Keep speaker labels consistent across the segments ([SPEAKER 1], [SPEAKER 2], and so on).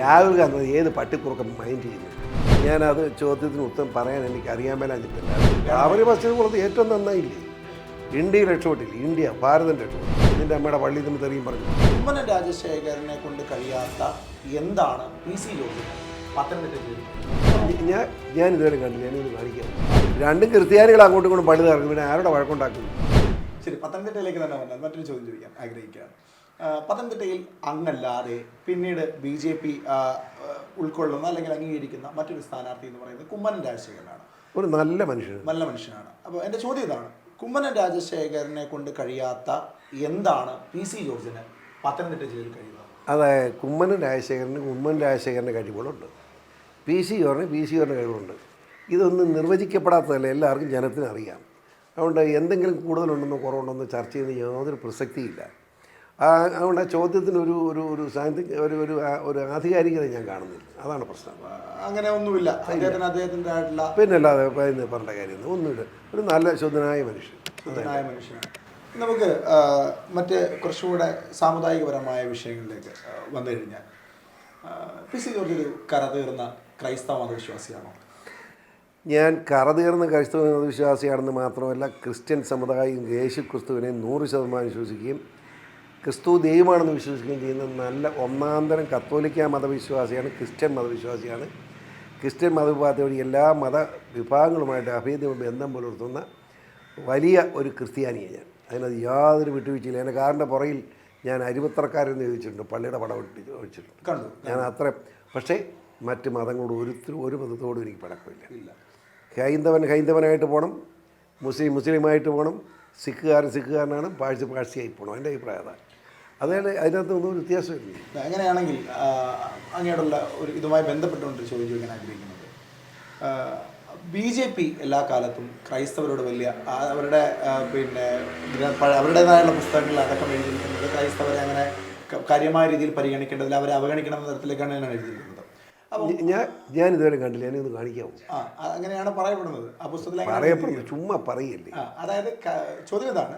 [SPEAKER 1] രാഹുൽ ഗാന്ധി ഏത് പട്ടിക്കുറുക്കം മൈൻഡ് ചെയ്യുന്നു? ഞാനത് ചോദ്യത്തിന് ഉത്തരം പറയാൻ എനിക്ക് അറിയാൻ മേലാഞ്ഞിട്ടില്ല. രാവിലെ ബസ്സിൽ കൊടുത്ത് ഏറ്റവും നന്നായില്ലേ? ഇന്ത്യ രക്ഷപ്പെട്ടില്ല? ഇന്ത്യ ഭാരതം രക്ഷപ്പെട്ടു. ഇതിന്റെ അമ്മയുടെ പള്ളി നിന്ന് തെറിയും പറഞ്ഞു.
[SPEAKER 2] കുമ്മനം രാജശേഖരനെ കൊണ്ട് കഴിയാത്ത എന്താണ് പി സി ജോർജിന് പത്തനംതിട്ട
[SPEAKER 1] ഞാൻ ഞാൻ ഇതുവരെ കണ്ടില്ല. ഞാനിത് കാണിക്കാം. രണ്ടും ക്രിസ്ത്യാനികൾ അങ്ങോട്ടും ഇങ്ങോട്ടും പള്ളി തറക്കും പിന്നെ ആരുടെ വഴക്കുണ്ടാക്കുന്നു?
[SPEAKER 2] ശരി പത്തനംതിട്ടയിലേക്ക് തന്നെ വന്നാൽ മറ്റൊരു ചോദ്യം ചോദിക്കാൻ ആഗ്രഹിക്കുകയാണ്. പത്തനംതിട്ടയിൽ അങ്ങല്ലാതെ പിന്നീട് ബി ജെ പി ഉൾക്കൊള്ളുന്ന അല്ലെങ്കിൽ അംഗീകരിക്കുന്ന മറ്റൊരു സ്ഥാനാർത്ഥി എന്ന് പറയുന്നത് കുമ്മനം രാജശേഖരനാണ്.
[SPEAKER 1] ഒരു നല്ല മനുഷ്യൻ.
[SPEAKER 2] നല്ല മനുഷ്യനാണ്. അപ്പോൾ എന്റെ ചോദ്യം ഇതാണ് കുമ്മനം രാജശേഖരനെ കൊണ്ട് കഴിയാത്ത എന്താണ് പി സി ജോർജിന് പത്തനംതിട്ട ജില്ലയിൽ കഴിയുന്നത്?
[SPEAKER 1] അതെ കുമ്മനം രാജശേഖരന് കുമ്മൻ രാജശേഖരന്റെ കഴിവുകളുണ്ട്. പി സി ജോറിന് പി സി ജോറിന്റെ കഴിവുണ്ട് ഇതൊന്നും നിർവചിക്കപ്പെടാത്തതല്ല എല്ലാവർക്കും ജനത്തിനറിയാം. അതുകൊണ്ട് എന്തെങ്കിലും കൂടുതലുണ്ടെന്നോ കുറവുണ്ടെന്നോ ചർച്ച ചെയ്യുന്ന യാതൊരു പ്രസക്തിയില്ല. അതുകൊണ്ട് ആ ചോദ്യത്തിന് ഒരു ഒരു ഒരു സാന്തി ഒരു ഒരു ഒരു ആധികാരികത ഞാൻ കാണുന്നില്ല. അതാണ് പ്രശ്നം.
[SPEAKER 2] അങ്ങനെ ഒന്നുമില്ല. അദ്ദേഹത്തിന് അദ്ദേഹത്തിന്റെ ആയിട്ടുള്ള
[SPEAKER 1] പിന്നെ അല്ലാതെ പറയുന്ന പറഞ്ഞ കാര്യം ഒന്നുമില്ല. ഒരു നല്ല ശുദ്ധനായ മനുഷ്യൻ.
[SPEAKER 2] ശുദ്ധനായ മനുഷ്യനാണ്. നമുക്ക് മറ്റ് കുറച്ചുകൂടെ സാമുദായികപരമായ വിഷയങ്ങളിലേക്ക് വന്നു കഴിഞ്ഞാൽ പി സി ജോർജ് ഒരു കരതീർന്ന ക്രൈസ്തവ മതവിശ്വാസിയാണോ?
[SPEAKER 1] ഞാൻ കറതീർന്ന ക്രൈസ്തവ മതവിശ്വാസിയാണെന്ന് മാത്രമല്ല ക്രിസ്ത്യൻ സമുദായം യേശു ക്രിസ്തുവിനെ നൂറ് ശതമാനം വിശ്വസിക്കുകയും ക്രിസ്തു ദൈവമാണെന്ന് വിശ്വസിക്കുകയും ചെയ്യുന്ന നല്ല ഒന്നാന്തരം കത്തോലിക്ക മതവിശ്വാസിയാണ് ക്രിസ്ത്യൻ മതവിശ്വാസിയാണ്. ക്രിസ്ത്യൻ മതവിഭാഗത്തോടെ എല്ലാ മത വിഭാഗങ്ങളുമായിട്ട് അഭേദ്യ ബന്ധം പുലർത്തുന്ന വലിയ ഒരു ക്രിസ്ത്യാനിയാണ് ഞാൻ. അതിനത് യാതൊരു വിട്ടുവീഴ്ചയില്ല. എന്റെ കാറിന്റെ പുറയിൽ ഞാൻ അരുപത്തറക്കാരെന്ന് ചോദിച്ചിട്ടുണ്ട്. പള്ളിയുടെ പടം വിട്ടി ഒഴിച്ചിട്ടുണ്ട്
[SPEAKER 2] കണ്ടു.
[SPEAKER 1] ഞാൻ അത്ര പക്ഷേ മറ്റ് മതങ്ങളോട് ഒരുത്തരും ഒരു മതത്തോടും എനിക്ക് പഴക്കമില്ല.
[SPEAKER 2] ഇല്ല.
[SPEAKER 1] ഹൈന്ദവൻ ഹൈന്ദവനായിട്ട് പോകണം. മുസ്ലിം മുസ്ലിമായിട്ട് പോകണം. സിഖുകാരൻ സിഖുകാരനാണ്. പാഴ്ച പാഴ്ചയായി പോകണം. എന്റെ അഭിപ്രായം അതാണ്. അതായത് അതിനകത്ത് ഒന്നും വ്യത്യാസമില്ല.
[SPEAKER 2] അങ്ങനെയാണെങ്കിൽ അങ്ങയോടുള്ള ഒരു ഇതുമായി ബന്ധപ്പെട്ടുകൊണ്ട് ചോദിക്കാൻ ആഗ്രഹിക്കുന്നത്. ബി ജെ പി എല്ലാ കാലത്തും ക്രൈസ്തവരോട് വലിയ അവരുടെ പിന്നെ അവരുടേതായുള്ള പുസ്തകങ്ങളിൽ അടക്കം എഴുതിയിരിക്കുന്നത് ക്രൈസ്തവരെ അങ്ങനെ കാര്യമായ രീതിയിൽ പരിഗണിക്കേണ്ടതിൽ അവരെ അവഗണിക്കണം എന്ന തരത്തിലേക്കാണ് ഞാൻ എഴുതിയിരിക്കുന്നത്.
[SPEAKER 1] ഞാൻ ഞാൻ ഇതുവരെ കണ്ടില്ല. ഞാനിത് കാണിക്കാമോ
[SPEAKER 2] അങ്ങനെയാണ് പറയപ്പെടുന്നത്. ആ പുസ്തകത്തിൽ അങ്ങനെ
[SPEAKER 1] ചുമ്മാ പറയല്ലേ?
[SPEAKER 2] അതായത് ചോദ്യം ഇതാണ്.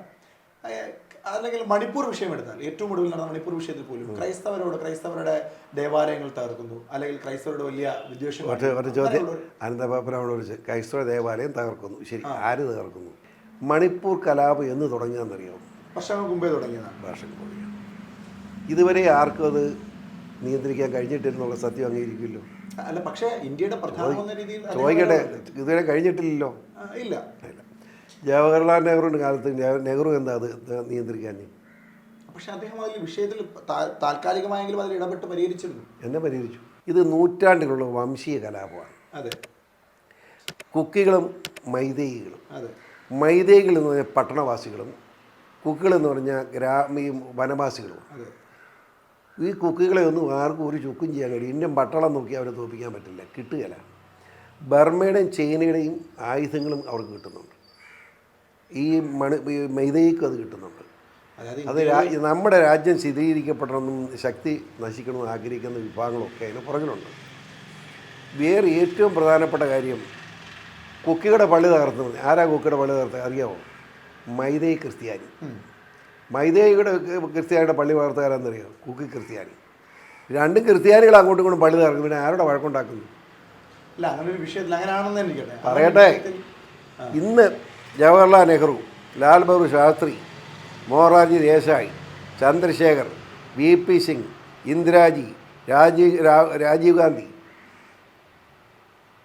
[SPEAKER 2] അല്ലെങ്കിൽ മണിപ്പൂർ വിഷയം എടുത്താൽ ഏറ്റവും ഒടുവിൽ നടന്ന മണിപ്പൂർ വിഷയത്തിൽ പോലും ക്രൈസ്തവരോട് ക്രൈസ്തവരുടെ ദേവാലയങ്ങൾ തകർക്കുന്നു. അല്ലെങ്കിൽ ക്രൈസ്തവരോട് വലിയ വിദ്വേഷം
[SPEAKER 1] ചോദ്യം അനന്തപാപ്പനോട് ക്രൈസ്തവ ദേവാലയം തകർക്കുന്നു. ശരി ആര് തകർക്കുന്നു? മണിപ്പൂർ കലാപം എന്ന് തുടങ്ങിയതെന്നറിയാം?
[SPEAKER 2] വർഷങ്ങൾക്ക് മുമ്പേ തുടങ്ങിയതാണ്.
[SPEAKER 1] വർഷങ്ങൾക്ക് ഇതുവരെ ആർക്കും അത് നിയന്ത്രിക്കാൻ കഴിഞ്ഞിട്ടില്ലെന്നുള്ള സത്യം അംഗീകരിക്കുമല്ലോ
[SPEAKER 2] അല്ല പക്ഷേ ഇന്ത്യയുടെ പ്രധാന രീതിയിൽ
[SPEAKER 1] ചോദിക്കട്ടെ ഇതുവരെ കഴിഞ്ഞിട്ടില്ലല്ലോ.
[SPEAKER 2] ഇല്ല.
[SPEAKER 1] ഇല്ല. ജവഹർലാൽ നെഹ്റുവിന്റെ കാലത്ത് നെഹ്റു എന്താ അത് നിയന്ത്രിക്കാൻ?
[SPEAKER 2] പക്ഷെ അദ്ദേഹം അതിൽ വിഷയത്തിൽ താൽക്കാലികമായെങ്കിലും അതിൽ ഇടപെട്ട് പരിഹരിച്ചിരുന്നു.
[SPEAKER 1] എന്നെ പരിഹരിച്ചു. ഇത് നൂറ്റാണ്ടിലുള്ള വംശീയ കലാപമാണ്.
[SPEAKER 2] അതെ.
[SPEAKER 1] കുക്കികളും മൈതേകികളും
[SPEAKER 2] അതെ.
[SPEAKER 1] മൈതേയികൾ എന്ന് പറഞ്ഞാൽ പട്ടണവാസികളും കുക്കികൾ എന്ന് പറഞ്ഞാൽ ഗ്രാമീയ വനവാസികളും.
[SPEAKER 2] അതെ.
[SPEAKER 1] ഈ കുക്കികളെ ഒന്നും ആർക്കും ഒരു ചുക്കും ചെയ്യാൻ കഴിയും ഇന്ത്യൻ പട്ടണം നോക്കി അവരെ തോപ്പിക്കാൻ പറ്റില്ല. കിട്ടുകയില്ല. ബർമയുടെയും ചൈനയുടെയും ആയുധങ്ങളും അവർക്ക് കിട്ടുന്നുണ്ട്. ഈ മണി മെയ്തയ്ക്ക് അത് കിട്ടുന്നുണ്ട്. അത് നമ്മുടെ രാജ്യം ശിഥീകരിക്കപ്പെടണമെന്നും ശക്തി നശിക്കണമെന്ന് ആഗ്രഹിക്കുന്ന വിഭാഗങ്ങളൊക്കെ അതിന് പുറകിലുണ്ട്. വേറെ ഏറ്റവും പ്രധാനപ്പെട്ട കാര്യം കുക്കിയുടെ പള്ളി തകർത്തത് ആരാ കുക്കിയുടെ പള്ളി തകർത്തത്? അറിയാമോ മൈതൈ ക്രിസ്ത്യാനി. മൈതേയുടെ ക്രിസ്ത്യാനിയുടെ പള്ളി തകർത്തകാരെന്നറിയാമോ കുക്കി ക്രിസ്ത്യാനി. രണ്ടും ക്രിസ്ത്യാനികൾ അങ്ങോട്ടും ഇങ്ങോട്ടും പള്ളി തകർക്കും. പിന്നെ ആരോടെ വഴക്കുണ്ടാക്കുന്നു പറയട്ടെ. ഇന്ന് ജവഹർലാൽ നെഹ്റു ലാൽ ബഹദൂർ ശാസ്ത്രി മോറാർജി ദേശായി ചന്ദ്രശേഖർ വി പി സിംഗ് ഇന്ദിരാജി രാജീവ് രാജീവ് ഗാന്ധി.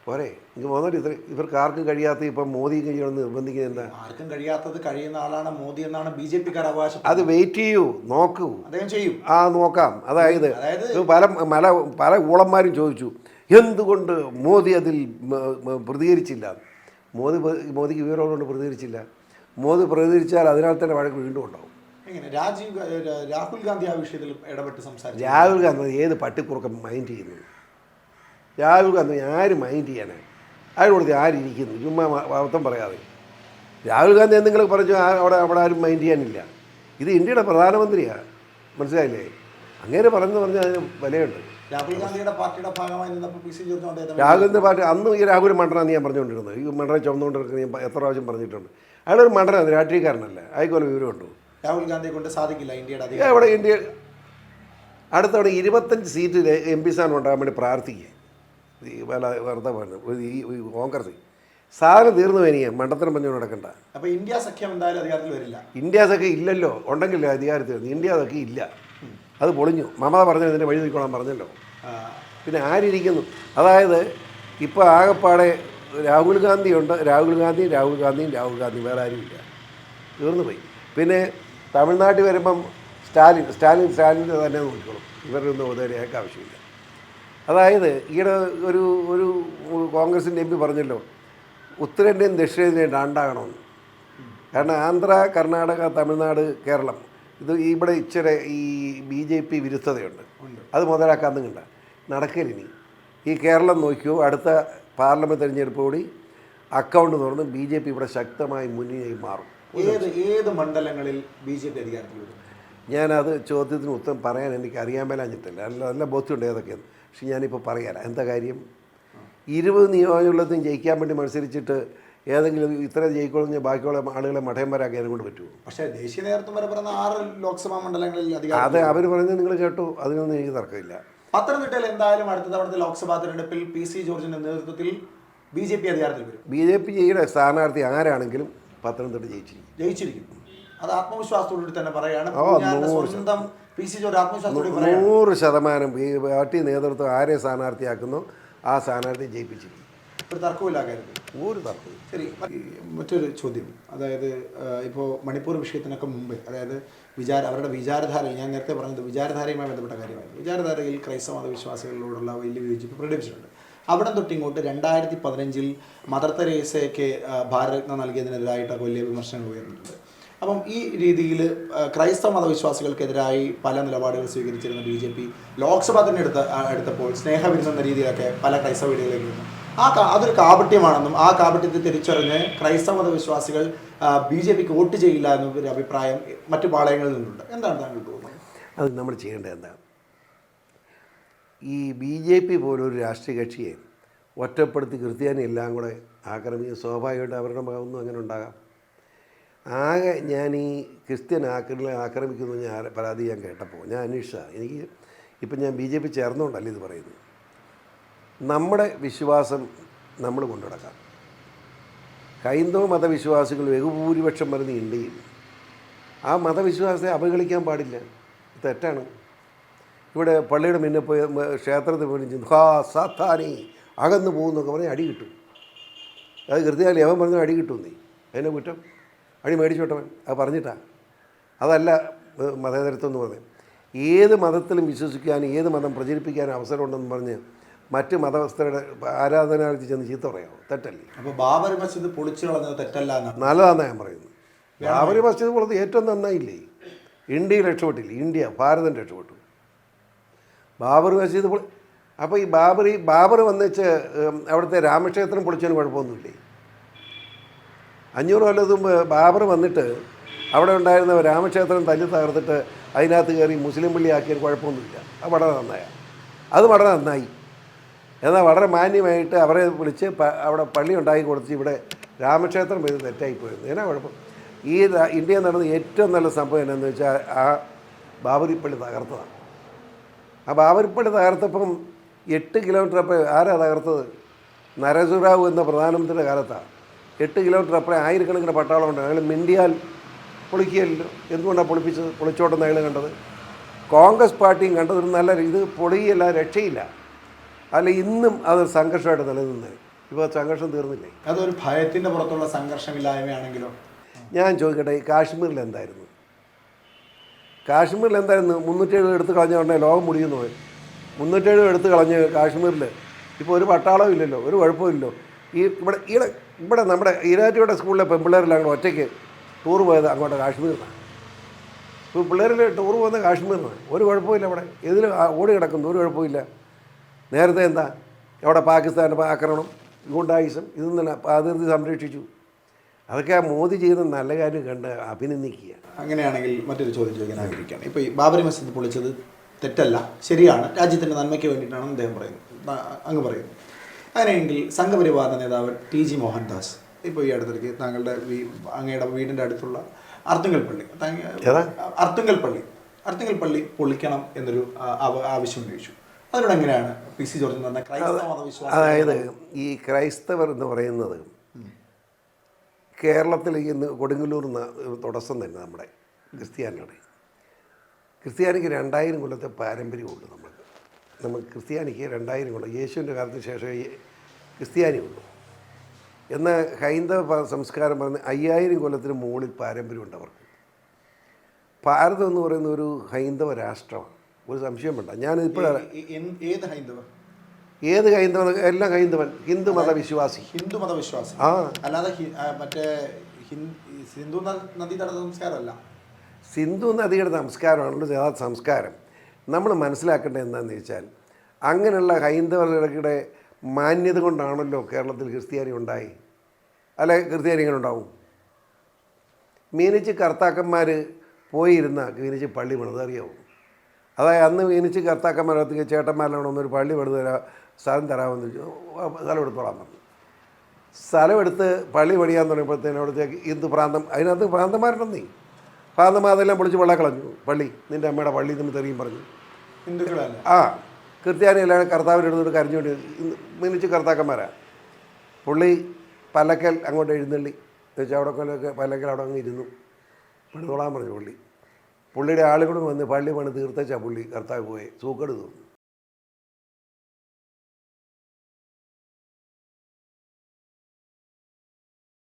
[SPEAKER 1] പോരെ ഇങ്ങ് പോന്നിട്ട് ഇത്ര ഇവർക്ക് ആർക്കും കഴിയാത്ത ഇപ്പം മോദി കഴിയണമെന്ന് നിർബന്ധിക്കുന്നത് എന്താ?
[SPEAKER 2] ആർക്കും കഴിയാത്തത് കഴിയുന്ന ആളാണ് മോദി എന്നാണ് ബി ജെ പിക്കാർ അവകാശം
[SPEAKER 1] അത് വെയിറ്റ് ചെയ്യൂ നോക്കൂ.
[SPEAKER 2] അദ്ദേഹം ചെയ്യും.
[SPEAKER 1] ആ നോക്കാം. അതായത് പല പല പല ഊളന്മാരും ചോദിച്ചു എന്തുകൊണ്ട് മോദി അതിൽ പ്രതികരിച്ചില്ല? മോദി മോദിക്ക് വിവരമുള്ളതുകൊണ്ട് പ്രതികരിച്ചില്ല. മോദി പ്രതികരിച്ചാൽ അതിനാൽ തന്നെ വഴക്ക് വീണ്ടും ഉണ്ടാവും.
[SPEAKER 2] രാജീവ് രാഹുൽ ഗാന്ധി ആ വിഷയത്തിൽ ഇടപെട്ട് സംസാരിച്ചു.
[SPEAKER 1] രാഹുൽ ഗാന്ധി ഏത് പട്ടിക്കുറക്കം മൈൻഡ് ചെയ്യുന്നത് രാഹുൽ ഗാന്ധി ആര് മൈൻഡ് ചെയ്യാനാണ് അതിനോട് ആരിയ്ക്കുന്നു ചുമ്മാ അർത്ഥം പറയാതെ. രാഹുൽ ഗാന്ധി എന്തെങ്കിലും പറഞ്ഞു അവിടെ അവിടെ ആരും മൈൻഡ് ചെയ്യാനില്ല. ഇത് ഇന്ത്യയുടെ പ്രധാനമന്ത്രിയാണ് മനസ്സിലായില്ലേ? അങ്ങനെ പറഞ്ഞു പറഞ്ഞാൽ അതിന് വിലയുണ്ട്.
[SPEAKER 2] രാഹുൽ ഗാന്ധിയുടെ പാർട്ടിയുടെ ഭാഗമായി നിന്നപ്പോൾ P C George Rahul
[SPEAKER 1] Gandhi party അന്ന് ഈ രാഹുൽ മണ്ടനാന്ന് ഞാൻ പറഞ്ഞുകൊണ്ടിരുന്നത്. ഈ മണ്ടനെ ചുമന്നുകൊണ്ടിരിക്കുന്ന ഞാൻ എത്ര പ്രാവശ്യം പറഞ്ഞിട്ടുണ്ട്. അയാളൊരു മണ്ടനാണ് രാഷ്ട്രീയക്കാരനല്ല. അയാൾക്കൊരു വിവരമുണ്ടോ?
[SPEAKER 2] രാഹുൽ ഗാന്ധിയെ കൊണ്ട് സാധിക്കില്ല ഇന്ത്യയുടെ
[SPEAKER 1] അവിടെ ഇന്ത്യ അടുത്തവണ ഇരുപത്തഞ്ച് സീറ്റിൽ എം പി സ്ഥാനം ഉണ്ടാകാൻ വേണ്ടി പ്രാർത്ഥിക്കുക. ഈ വല്ല വെറുതെ പറഞ്ഞു ഈ കോൺഗ്രസ്. സാധനം തീർന്നു വേനിയ മണ്ടത്തരം പറഞ്ഞു നടക്കണ്ട.
[SPEAKER 2] അപ്പോൾ ഇന്ത്യ സഖ്യം എന്തായാലും അധികാരത്തിൽ വരില്ല.
[SPEAKER 1] ഇന്ത്യ സഖ്യം ഇല്ലല്ലോ. ഉണ്ടെങ്കിലേ അധികാരത്തിൽ ഇന്ത്യ സഖ്യം ഇല്ല. അത് പൊളിഞ്ഞു. മമത പറഞ്ഞു ഇതിന്റെ വഴി നോക്കിക്കോളാൻ പറഞ്ഞല്ലോ. പിന്നെ ആരിയ്ക്കുന്നു അതായത് ഇപ്പോൾ ആകെപ്പാടെ രാഹുൽ ഗാന്ധി ഉണ്ട് രാഹുൽ ഗാന്ധി രാഹുൽ ഗാന്ധിയും രാഹുൽ ഗാന്ധിയും വേറെ ആരുമില്ല. തീർന്നു പോയി. പിന്നെ തമിഴ്നാട്ടിൽ വരുമ്പം സ്റ്റാലിൻ സ്റ്റാലിൻ സ്റ്റാലിന്റെ തന്നെ നോക്കിക്കോളും ഇവരുടെ ഒന്നും ഉദരയൊക്കെ ആവശ്യമില്ല. അതായത് ഈയിടെ ഒരു ഒരു കോൺഗ്രസിന്റെ എം പി പറഞ്ഞല്ലോ ഉത്തരേന്ത്യയും ദക്ഷിണേന്ത്യയും രണ്ടാകണമെന്ന്. കാരണം ആന്ധ്ര കർണാടക തമിഴ്നാട് കേരളം. ഇത് ഇവിടെ ഇച്ചിരി ഈ ബി ജെ പി വിരുദ്ധതയുണ്ട്. അത് മുതലാക്കാൻ നിങ്ങണ്ട നടക്കലിനി. ഈ കേരളം നോക്കിയോ അടുത്ത പാർലമെന്റ് തെരഞ്ഞെടുപ്പോടി അക്കൗണ്ട് തുറന്ന് ബി ജെ പി ഇവിടെ ശക്തമായി മുന്നിലായി മാറും.
[SPEAKER 2] ഏത് ഏത് മണ്ഡലങ്ങളിൽ ബി ജെ പി അധികാരത്തിൽ വരും?
[SPEAKER 1] ഞാനത് ചോദ്യത്തിന് ഉത്തരം പറയാൻ എനിക്ക് അറിയാൻ മേലാഞ്ഞിട്ടില്ല. നല്ല നല്ല ബോധ്യമുണ്ട് ഏതൊക്കെയാണ് പക്ഷെ ഞാനിപ്പോൾ പറയാം എന്താ കാര്യം? ഇരുപത് നിയോജകമണ്ഡലത്തിൽ ജയിക്കാൻ വേണ്ടി മത്സരിച്ചിട്ട് ഏതെങ്കിലും ഇത്ര ജയിക്കണമെന്ന് ബാക്കിയുള്ള ആളുകളെ മഠയന്മാരാക്കിയതിനെ കൊണ്ട് പറ്റുമോ?
[SPEAKER 2] പക്ഷേ ദേശീയ നേതൃത്വം വരെ പറയുന്ന ആറ് ലോക്സഭാ മണ്ഡലങ്ങളിൽ
[SPEAKER 1] അത് അവർ പറഞ്ഞത് നിങ്ങൾ കേട്ടു. അതിനൊന്നും എനിക്ക് തർക്കമില്ല.
[SPEAKER 2] പത്തനംതിട്ടയിൽ എന്തായാലും അടുത്ത തവണത്തെ ലോക്സഭാ തെരഞ്ഞെടുപ്പിൽ പി സി ജോർജിന്റെ നേതൃത്വത്തിൽ ബി ജെ പി അധികാരത്തിൽ വരും.
[SPEAKER 1] ബി ജെ പിയുടെ സ്ഥാനാർത്ഥി ആരാണെങ്കിലും പത്തനംതിട്ട ജയിച്ചിരിക്കും.
[SPEAKER 2] ജയിച്ചിരിക്കും. അത് ആത്മവിശ്വാസത്തോടുകൂടി തന്നെ പറയാണ്
[SPEAKER 1] നൂറ്
[SPEAKER 2] സ്വന്തം പി സി ജോർജ് ആത്മവിശ്വാസത്തോടെ
[SPEAKER 1] നൂറ് ശതമാനം ഈ പാർട്ടി നേതൃത്വം ആരെ സ്ഥാനാർത്ഥിയാക്കുന്നു ആ സ്ഥാനാർത്ഥി ജയിപ്പിച്ചിരിക്കും.
[SPEAKER 2] ഒരു തർക്കമില്ല ആ കാര്യത്തിൽ
[SPEAKER 1] ഒരു തർക്കവും
[SPEAKER 2] ശരി മറ്റൊരു ചോദ്യം. അതായത് ഇപ്പോൾ മണിപ്പൂർ വിഷയത്തിനൊക്കെ മുമ്പ് അതായത് വിചാര അവരുടെ വിചാരധാര ഞാൻ നേരത്തെ പറഞ്ഞത് വിചാരധാരയുമായി ബന്ധപ്പെട്ട കാര്യമായിരുന്നു. വിചാരധാരയിൽ ക്രൈസ്തവ മതവിശ്വാസികളോടുള്ള വലിയ വിയോജിപ്പ് പ്രകടിപ്പിച്ചിട്ടുണ്ട്. അവിടെ തൊട്ട് ഇങ്ങോട്ട് രണ്ടായിരത്തി പതിനഞ്ചിൽ മദർ തെരേസയൊക്കെ ഭാരതരത്നം നൽകിയതിനെതിരായിട്ടൊക്കെ വലിയ വിമർശനങ്ങൾ ഉയർന്നിട്ടുണ്ട്. അപ്പം ഈ രീതിയിൽ ക്രൈസ്തവ മതവിശ്വാസികൾക്കെതിരായി പല നിലപാടുകൾ സ്വീകരിച്ചിരുന്ന ബി ജെ പി ലോക്സഭ തന്നെ എടുത്ത എടുത്തപ്പോൾ സ്നേഹവിരുന്ന രീതിയിലൊക്കെ പല ക്രൈസ്തവ വീടുകളിലേക്ക് ആ അതൊരു കാപട്യമാണെന്നും ആ കാപട്യത്തെ തിരിച്ചറിഞ്ഞ് ക്രൈസ്തവ മതവിശ്വാസികൾ ബി ജെ പിക്ക് വോട്ട് ചെയ്യില്ല എന്നൊരു അഭിപ്രായം മറ്റു പാളയങ്ങളിൽ നിന്നുണ്ട്. എന്താണ് താങ്കൾ തോന്നുന്നത്?
[SPEAKER 1] അത് നമ്മൾ ചെയ്യേണ്ടത് എന്താണ്? ഈ ബി ജെ പി പോലൊരു രാഷ്ട്രീയ കക്ഷിയെ ഒറ്റപ്പെടുത്തി ക്രിസ്ത്യാനി എല്ലാം കൂടെ ആക്രമിക്കുക സ്വാഭാവികമായിട്ട് അവരുടെ ഭാഗമൊന്നും അങ്ങനെ ഉണ്ടാകാം. ആകെ ഞാൻ ഈ ക്രിസ്ത്യൻ ആക്രമികളെ ആക്രമിക്കുന്നു ഞാൻ പരാതി ഞാൻ കേട്ടപ്പോൾ ഞാൻ അന്വേഷിച്ചതാണ് എനിക്ക് ഇപ്പം ഞാൻ ബി ജെ പി ചേർന്നുകൊണ്ടല്ലേ ഇത് പറയുന്നത്? നമ്മുടെ വിശ്വാസം നമ്മൾ കൊണ്ടുനടക്കാം. ഹൈന്ദവ മതവിശ്വാസികൾ ബഹുഭൂരിപക്ഷം വരുന്ന ഇന്ത്യയിൽ. ആ മതവിശ്വാസത്തെ അവഗണിക്കാൻ പാടില്ല. തെറ്റാണ്. ഇവിടെ പള്ളിയുടെ മുന്നേ പോയി ക്ഷേത്രത്തിൽ പോയി ഹാ സാത്താനി അകന്നു പോകുന്നൊക്കെ പറഞ്ഞ് അടി കിട്ടും. അത് കൃത്യമായി അവൻ പറഞ്ഞ അടി കിട്ടും നീ. അതിനെ കുറ്റം? അടി മേടിച്ചോട്ടവൻ അത് പറഞ്ഞിട്ടാ. അതല്ല മതേതരത്വം എന്ന് പറഞ്ഞത് ഏത് മതത്തിലും വിശ്വസിക്കാനും ഏത് മതം പ്രചരിപ്പിക്കാനും അവസരമുണ്ടെന്ന് പറഞ്ഞ് മറ്റ് മതസ്ഥരുടെ ആരാധനാലയത്തിൽ ചെന്ന് ചീത്ത പറയാമോ തെറ്റല്ലേ?
[SPEAKER 2] അപ്പോൾ ബാബരി മസ്ജിദ് പൊളിച്ചു കളഞ്ഞത് തെറ്റല്ല
[SPEAKER 1] നല്ലതാണെന്ന് ഞാൻ പറയുന്നത്. ബാബരി മസ്ജിദ് പൊളിച്ചത് ഏറ്റവും നന്നായില്ലേ? ഇന്ത്യ രക്ഷപ്പെട്ടില്ല? ഇന്ത്യ ഭാരതം രക്ഷപ്പെട്ടു. ബാബറി മസ്ജിദ് പൊളി അപ്പോൾ ഈ ബാബറി ബാബർ വന്നിച്ച് അവിടുത്തെ രാമക്ഷേത്രം പൊളിച്ചതിന് കുഴപ്പമൊന്നുമില്ലേ? അഞ്ഞൂറ് കൊല്ലത്ത് മുമ്പ് ബാബർ വന്നിട്ട് അവിടെ ഉണ്ടായിരുന്ന രാമക്ഷേത്രം തല്ലി തകർത്തിട്ട് അതിനകത്ത് കയറി മുസ്ലിം പള്ളി ആക്കിയൊരു കുഴപ്പമൊന്നുമില്ല. അത് വളരെ നന്നായ. അത് വളരെ നന്നായി. എന്നാൽ വളരെ മാന്യമായിട്ട് അവരെ വിളിച്ച് അവിടെ പള്ളി ഉണ്ടാക്കി കൊടുത്ത് ഇവിടെ രാമക്ഷേത്രം ഇത് തെറ്റായിപ്പോയിരുന്നു എന്നാ കുഴപ്പം? ഈ ഇന്ത്യയിൽ നടന്ന ഏറ്റവും നല്ല സംഭവം എന്നാന്ന് വെച്ചാൽ ആ ബാബരിപ്പള്ളി തകർത്തതാണ്. ആ ബാബരിപ്പള്ളി തകർത്തപ്പം എട്ട് കിലോമീറ്റർ അപ്പം ആരാ തകർത്തത്? നരസുറാവു എന്ന പ്രധാനമന്ത്രിയുടെ കാലത്താണ്. എട്ട് കിലോമീറ്റർ അപ്പുറം ആയിരക്കണക്കിന് പട്ടാളം ഉണ്ട്. അയാൾ മിണ്ടിയാൽ പൊളിക്കുകയല്ലോ. എന്തുകൊണ്ടാണ് പൊളിപ്പിച്ചത്? പൊളിച്ചോട്ടെന്ന് അയാൾ കണ്ടത്? കോൺഗ്രസ് പാർട്ടിയും കണ്ടത് നല്ല ഇത് പൊളിയല്ല രക്ഷയില്ല. അല്ല ഇന്നും അത് സംഘർഷമായിട്ട് നിലനിന്നത് ഇപ്പോൾ സംഘർഷം തീർന്നില്ലേ?
[SPEAKER 2] അതൊരു ഭയത്തിന്റെ പുറത്തുള്ള സംഘർഷമില്ലായ്മയാണെങ്കിലോ?
[SPEAKER 1] ഞാൻ ചോദിക്കട്ടെ ഈ കാശ്മീരിൽ എന്തായിരുന്നു? കാശ്മീരിൽ എന്തായിരുന്നു? മുന്നൂറ്റേഴ് എടുത്ത് കളഞ്ഞ ഉടനെ ലോകം മുടിയുന്നു പോയി. മുന്നൂറ്റേഴ് എടുത്ത് കളഞ്ഞ് കാശ്മീരിൽ ഇപ്പോൾ ഒരു പട്ടാളവും ഇല്ലല്ലോ ഒരു കുഴപ്പമില്ലല്ലോ ഈ ഇവിടെ ഇവിടെ ഇവിടെ നമ്മുടെ ഈരാറ്റിയുടെ സ്കൂളിലെ പെൺപിള്ളേരെല്ലാം അങ്ങോട്ട് ഒറ്റയ്ക്ക് ടൂർ പോയത് അങ്ങോട്ട് കാശ്മീരിലാണ് ഇപ്പോൾ പിള്ളേരിൽ ടൂർ പോകുന്നത് കാശ്മീരിലാണ് ഒരു കുഴപ്പമില്ല ഇവിടെ. ഇതിൽ ഓടി കിടക്കുന്നു ഒരു കുഴപ്പമില്ല നേരത്തെ എന്താ? അവിടെ പാകിസ്ഥാന്റെ ആക്രമണം ഗുണ്ടായുസം ഇതിൽ നിന്ന് അതിർത്തി സംരക്ഷിച്ചു. അതൊക്കെ ആ മോദി ചെയ്യുന്ന നല്ല കാര്യം കണ്ട് അഭിനന്ദിക്കുക.
[SPEAKER 2] അങ്ങനെയാണെങ്കിൽ മറ്റൊരു ചോദ്യം ചോദിക്കാൻ ആഗ്രഹിക്കുകയാണ്. ഇപ്പോൾ ഈ ബാബരി മസ്ജിദ് പൊളിച്ചത് തെറ്റല്ല ശരിയാണ്. രാജ്യത്തിന്റെ നന്മയ്ക്ക് വേണ്ടിയിട്ടാണെന്ന് അദ്ദേഹം പറയുന്നത് അങ്ങ് പറയുന്നു. അങ്ങനെയെങ്കിൽ സംഘപരിവാദ നേതാവ് ടി ജി മോഹൻദാസ് ഇപ്പോൾ ഈ അടുത്തിടയ്ക്ക് താങ്കളുടെ വീ അങ്ങയുടെ വീടിന്റെ അടുത്തുള്ള അർത്തുങ്കൽ പള്ളി? അർത്തുങ്കൽ പള്ളി അർത്തുങ്കൽ പള്ളി പൊളിക്കണം എന്നൊരു ആവശ്യം ഉന്നയിച്ചു. അതിനോട് എങ്ങനെയാണ് പി സി ജോർജ് എന്ന് പറഞ്ഞ ക്രൈസ്തവ
[SPEAKER 1] അതായത് ഈ ക്രൈസ്തവർ എന്ന് പറയുന്നത് കേരളത്തിൽ ഇന്ന് കൊടുങ്ങല്ലൂർ എന്ന തുടക്കം തന്നെ നമ്മുടെ ക്രിസ്ത്യാനിയുടെ ക്രിസ്ത്യാനിക്ക് രണ്ടായിരം കൊല്ലത്തെ പാരമ്പര്യമുണ്ട് നമുക്ക് നമുക്ക് ക്രിസ്ത്യാനിക്ക് രണ്ടായിരം കൊല്ലം യേശുവിന്റെ കാലത്തിന് ശേഷമേ ക്രിസ്ത്യാനി ക്രിസ്ത്യാനിയുള്ളൂ എന്നാൽ ഹൈന്ദവ സംസ്കാരം പറഞ്ഞ് അയ്യായിരം കൊല്ലത്തിന് മുകളിൽ പാരമ്പര്യമുണ്ട് അവർക്ക്. ഭാരതം എന്ന് പറയുന്ന ഒരു ഹൈന്ദവ രാഷ്ട്രമാണ്. ഒരു സംശയം വേണ്ട. ഞാൻ ഇപ്പോഴാണ്
[SPEAKER 2] ഏത് ഹൈന്ദവ?
[SPEAKER 1] ഏത് ഹൈന്ദവ എല്ലാം ഹൈന്ദവൻ. ഹിന്ദു മതവിശ്വാസി.
[SPEAKER 2] ഹിന്ദു മതവിശ്വാസി.
[SPEAKER 1] ആ.
[SPEAKER 2] അല്ലാതെ മറ്റേ സിന്ധു നദീതട സംസ്കാരമല്ല.
[SPEAKER 1] സിന്ധു നദിയുടെ സംസ്കാരമാണല്ലോ യഥാർത്ഥ സംസ്കാരം. നമ്മൾ മനസ്സിലാക്കേണ്ടത് എന്താണെന്ന് വെച്ചാൽ അങ്ങനെയുള്ള ഹൈന്ദവരുടെ മാന്യത കൊണ്ടാണല്ലോ കേരളത്തിൽ ക്രിസ്ത്യാനി ഉണ്ടായി. അല്ലെ ക്രിസ്ത്യാനി എങ്ങനെ ഉണ്ടാവും? മീനിച്ച് കർത്താക്കന്മാർ പോയിരുന്ന മീനിച്ച് പള്ളി പണിത് അറിയാവും അതായത് അന്ന് മീനിച്ച് കർത്താക്കന്മാരത്തേക്ക് ചേട്ടന്മാരെല്ലാം ഒന്നൊരു പള്ളി പണിത് തരാ സ്ഥലം തരാമെന്ന് ചോദിച്ചു. സ്ഥലം എടുത്തോളാൻ പറഞ്ഞു. സ്ഥലം എടുത്ത് പള്ളി പണിയാൻ തുടങ്ങിയപ്പോഴത്തേനും അവിടത്തേക്ക് ഹിന്ദു പ്രാന്തം അതിനകത്ത് പ്രാന്തന്മാരുണ്ടെന്നേ. നീ അതെല്ലാം പൊളിച്ച് വെള്ളം കളഞ്ഞു പള്ളി നിന്റെ അമ്മയുടെ പള്ളി നിന്ന് തെറിയും പറഞ്ഞു.
[SPEAKER 2] ഹിന്ദുക്കളല്ല?
[SPEAKER 1] ആ ക്രിസ്ത്യാനിയെല്ലാം കർത്താവിന്റെ അടുത്തോട്ട് കരഞ്ഞുകൊണ്ട് മിനിച്ച് കർത്താക്കന്മാരാ. പുള്ളി പല്ലക്കൽ അങ്ങോട്ട് എഴുന്നള്ളി. വെച്ചാൽ അവിടെ കൊല്ലൊക്കെ പല്ലക്കൽ അവിടെ അങ്ങ് ഇരുന്നു. പണിതോളാൻ പറഞ്ഞു പുള്ളി. പുള്ളിയുടെ ആളുകളും വന്ന് പള്ളി പണി തീർത്തച്ചാ പുള്ളി കർത്താവ് പോയി. സൂക്കട്